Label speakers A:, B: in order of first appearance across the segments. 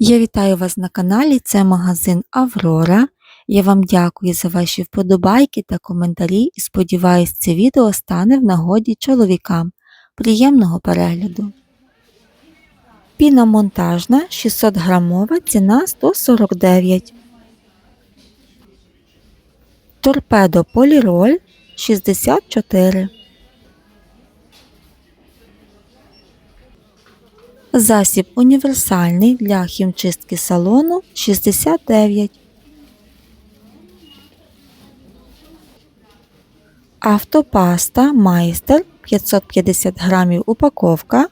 A: Я вітаю вас на каналі, це магазин Аврора. Я вам дякую за ваші вподобайки та коментарі і сподіваюсь, це відео стане в нагоді чоловікам. Приємного перегляду. Піна монтажна 600 грамова, ціна 149. Торпедо поліроль 64. Засіб універсальний для хімчистки салону 69. Автопаста майстер 550 грамів упаковка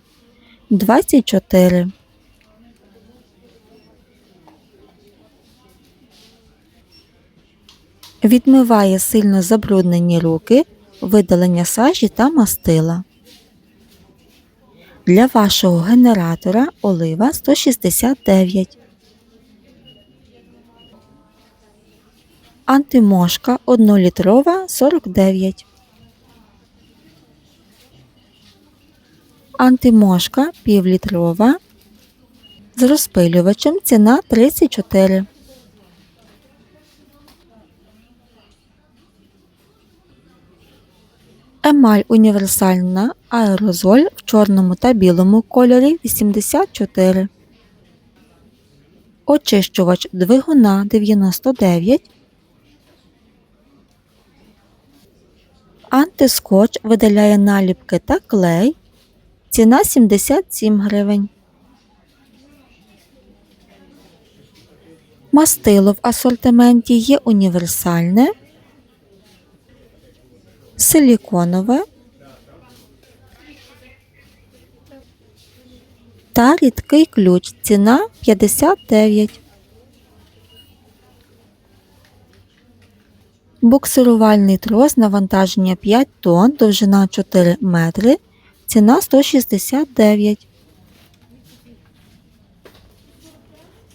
A: 24. Відмиває сильно забруднені руки, видалення сажі та мастила. Для вашого генератора олива 169. Антимошка 1-літрова 49. Антимошка півлітрова з розпилювачем ціна 34. Емаль універсальна аерозоль в чорному та білому кольорі 84. Очищувач двигуна 99. Антискотч видаляє наліпки та клей. Ціна 77 гривень. Мастило в асортименті є універсальне силіконове та рідкий ключ. Ціна 59. Буксирувальний трос навантаження 5 тонн, довжина 4 метри, ціна 169.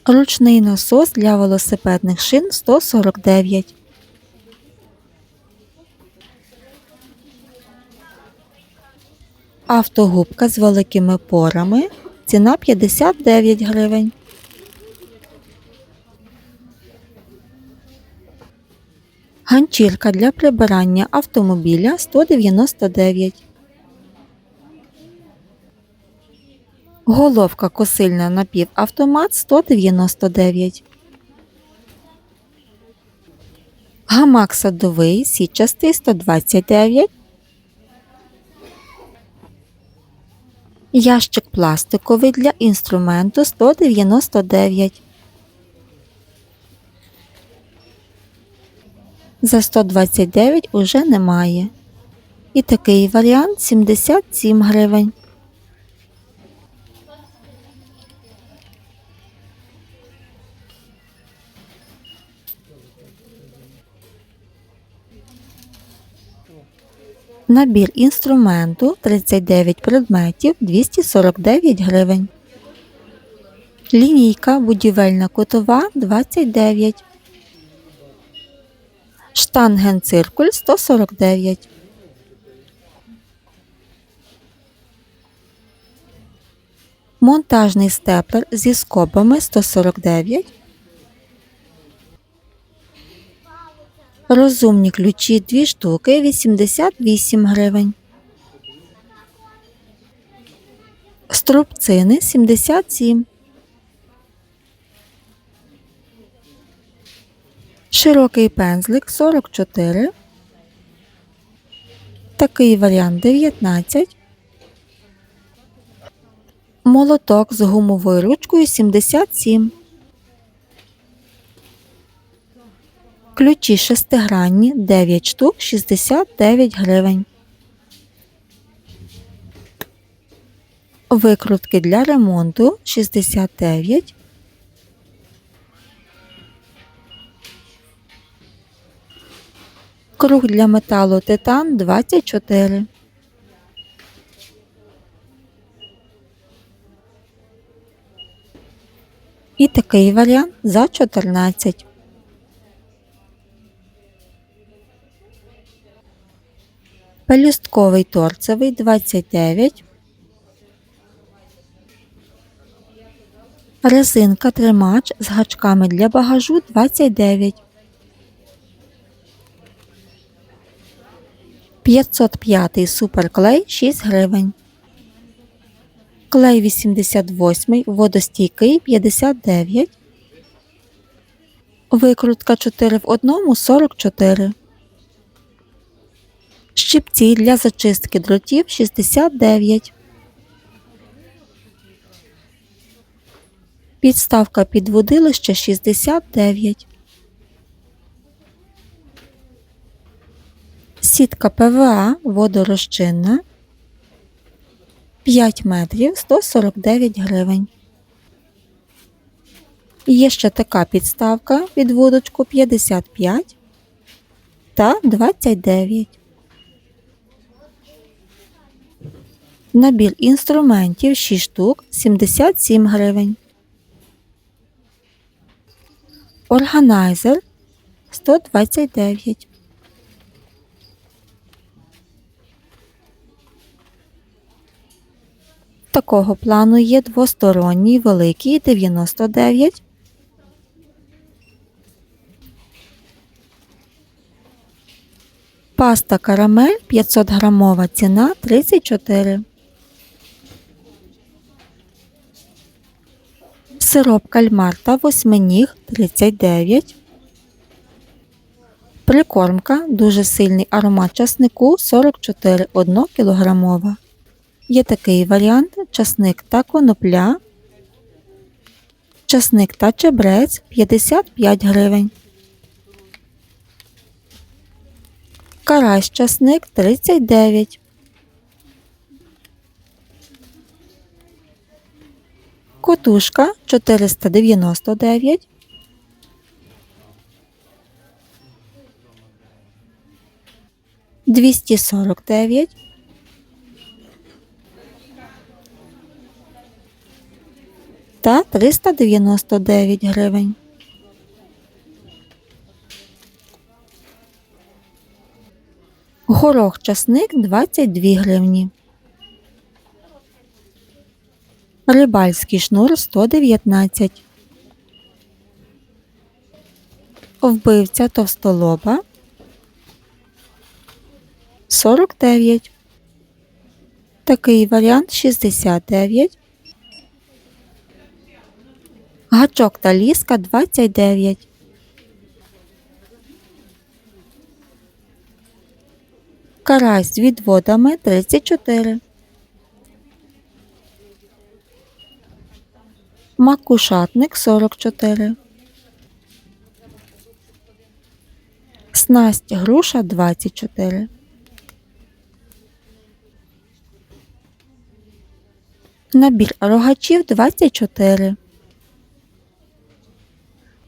A: Ручний насос для велосипедних шин 149. Автогубка з великими порами. Ціна 59 гривень. Ганчірка для прибирання автомобіля 199. Головка косильна напівавтомат 199. Гамак садовий сітчастий 129. Ящик пластиковий для інструменту 199. За 129 уже немає. І такий варіант 77 гривень. Набір інструменту 39 предметів 249 гривень. Лінійка будівельна котова 29. Штангенциркуль 149. Монтажний степлер зі скобами 149. Розумні ключі 2 штуки 88 гривень. Струбцини 77. Широкий пензлик 44. Такий варіант 19. Молоток з гумовою ручкою 77. Ключі шестигранні 9 штук 69 гривень. Викрутки для ремонту 69. Круг для металу титан 24. І такий варіант за 14. Пелюстковий торцевий 29. Резинка тримач з гачками для багажу 29. 505 суперклей 6 гривень. Клей 88 водостійкий 59. Викрутка 4 в 1 44. Щипці для зачистки дротів 69. Підставка під водилище 69. Сітка ПВА водорозчинна 5 метрів 149 гривень. Є ще така підставка під вудочку 55 та 29. Набір інструментів 6 штук 77 гривень. Органайзер 129. Такого плану є двосторонній великий 99. Паста карамель 500 грамова ціна 34. Сироп кальмар та восьминіг 39. Прикормка дуже сильний аромат часнику 44 1 кілограмова. Є такий варіант часник та конопля. Часник та чебрець 55 гривень. Карась часник 39. Котушка 499. Двісті сорок дев'ять. Та 399 гривень. Горох часник 22 гривні. Рибальський шнур 119. Вбивця товстолоба 49. Такий варіант 69. Гачок та ліска 29. Карась з відводами 34. Макушатник 44. Снасть груша 24. Набір рогачів 24.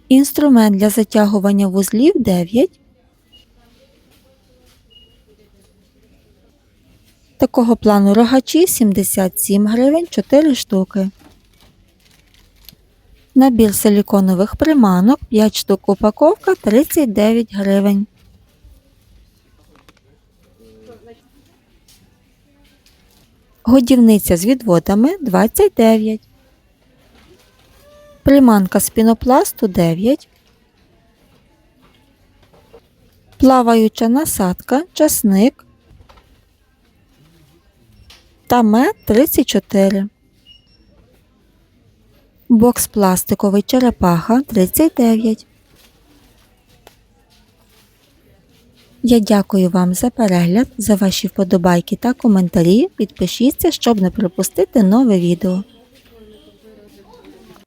A: Інструмент для затягування вузлів 9. Такого плану рогачі 77 гривень 4 штуки. Набір силіконових приманок 5 штук упаковка 39 гривень. Годівниця з відводами 29. Приманка з пінопласту 9. Плаваюча насадка, часник та мед 34. Бокс пластиковий черепаха 39. Я дякую вам за перегляд, за ваші вподобайки та коментарі. Підпишіться, щоб не пропустити нове відео.